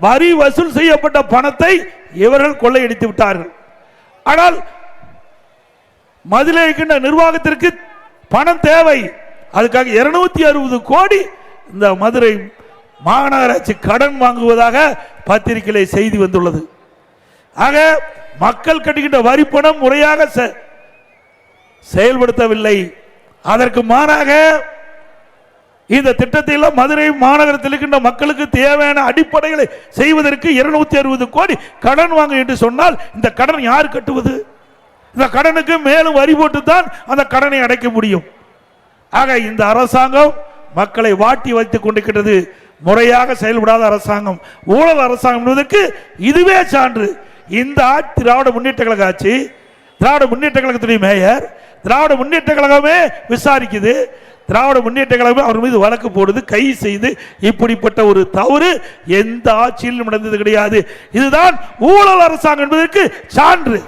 வரி வசூல் செய்யப்பட்ட பணத்தை இவர்கள் கொள்ளையடித்து விட்டார்கள். ஆனால் மதுரை இருக்கின்ற நிர்வாகத்திற்கு பணம் தேவை. அதுக்காக இருநூத்தி அறுபது கோடி இந்த மதுரை மாநகராட்சி கடன் வாங்குவதாக பத்திரிகையிலே செய்தி வந்துள்ளது. ஆக மக்கள் கட்டுகின்ற வரி பணம் முறையாக செ- செயல்படுத்தவில்லை. அதற்கு மாறாக இந்த திட்டத்தில் மதுரை மாநகரத்தில் இருக்கின்ற மக்களுக்கு தேவையான அடிப்படைகளை செய்வதற்கு இருநூத்தி அறுபது கோடி கடன் வாங்க என்று சொன்னால் இந்த கடன் யார் கட்டுவது? இந்த கடனுக்கு மேலும் வரி போட்டு தான் அந்த கடனை அடைக்க முடியும். ஆக இந்த அரசாங்கம் மக்களை வாட்டி வைத்துக் கொண்டிருக்கிறது முறையாக செயல்படாத அரசாங்கம் ஊழல் அரசாங்கம் என்பதற்கு இதுவே சான்று. இந்த ஆட்சி திராவிட முன்னேற்ற கழக ஆட்சி திராவிட முன்னேற்ற கழகத்துடைய மேயர் திராவிட முன்னேற்ற கழகமே விசாரிக்குது. திராவிட முன்னேற்ற கழகம் அவர் மீது வழக்கு போடுது கை செய்து இப்படிப்பட்ட ஒரு தவறு எந்த ஆட்சியிலும் நடந்தது கிடையாது. இதுதான் ஊழல் அரசாங்கம் என்பதற்கு சான்று.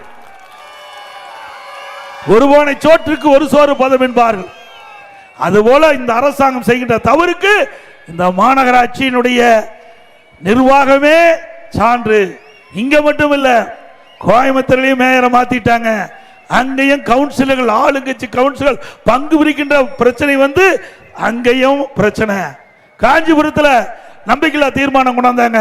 ஒருவனை சோற்றுக்கு ஒரு சோறு பதம் என்பார்கள். அதுபோல இந்த அரசாங்கம் செய்கின்ற தவறுக்கு இந்த மாநகராட்சியினுடைய நிர்வாகமே சான்று. இங்க மட்டும் இல்ல கோயம்புத்தூர்லயும் மேயரை மாத்திட்டாங்க. அங்கேயும் கவுன்சிலர்கள் ஆளுங்கட்சி கவுன்சிலர் பங்கு பிரிக்கின்ற பிரச்சனை வந்து அங்கேயும் பிரச்சனை. காஞ்சிபுரத்தில் நம்பிக்கையில்லா தீர்மானம் கொண்டாந்தாங்க.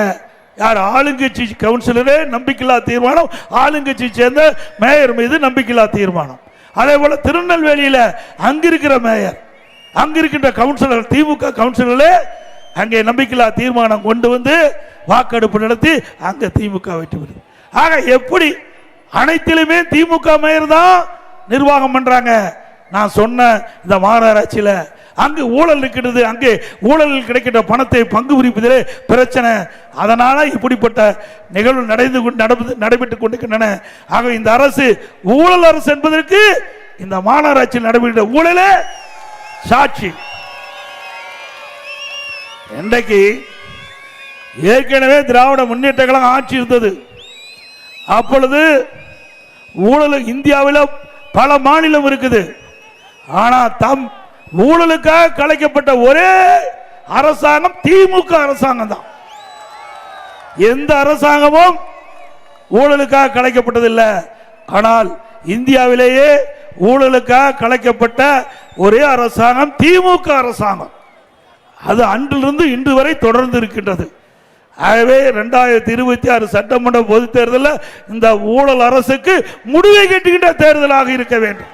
யார் ஆளுங்கட்சி கவுன்சிலரே நம்பிக்கையில்லா தீர்மானம் ஆளுங்கட்சி சேர்ந்த மேயர் மீது நம்பிக்கையில்லா தீர்மானம். அதே போல திருநெல்வேலியில் அங்கிருக்கிற மேயர் அங்கிருக்கின்ற கவுன்சிலர் திமுக கவுன்சிலரே அங்கே நம்பிக்கையில்லா தீர்மானம் கொண்டு வந்து வாக்கெடுப்பு நடத்தி அங்கே திமுக வெற்றி பெறுது. ஆக எப்படி அனைத்திலுமே திமுக மேயர் தான் நிர்வாகம் பண்றாங்க. நான் சொன்ன இந்த மாநகராட்சியில அங்கு ஊழல் இருக்கிறது அங்கே ஊழலில் கிடைக்கின்ற பணத்தை பங்கு பிரிப்பதிலே பிரச்சனை. அதனால இப்படிப்பட்ட நிகழ்வு நடந்து கொண்டு நடந்து நடைபெற்றுக் கொண்டிருக்கின்றன. ஆக இந்த அரசு ஊழல் அரசு என்பதற்கு இந்த மாநகராட்சியில் நடைபெற்ற ஊழலே சாட்சி. இன்றைக்கு ஏற்கனவே திராவிட முன்னேற்ற கழகம் ஆட்சி இருந்தது. அப்பொழுது ஊழல் இந்தியாவில் பல மாநிலம் இருக்குது. ஆனால் தம் ஊழலுக்காக கலைக்கப்பட்ட ஒரே அரசாங்கம் திமுக அரசாங்கம் தான். எந்த அரசாங்கமும் ஊழலுக்காக கலைக்கப்பட்டதில்லை. ஆனால் இந்தியாவிலேயே ஊழலுக்காக கலைக்கப்பட்ட ஒரே அரசாங்கம் திமுக அரசாங்கம். அது அன்றிலிருந்து இன்று வரை தொடர்ந்து இருக்கின்றது. ஆகவே ரெண்டாயிரத்தி இருபத்தி ஆறு சட்டமன்ற பொதுத் தேர்தலில் இந்த ஊழல் அரசுக்கு முடிவை கட்டுகின்ற தேர்தலாக இருக்க வேண்டும்.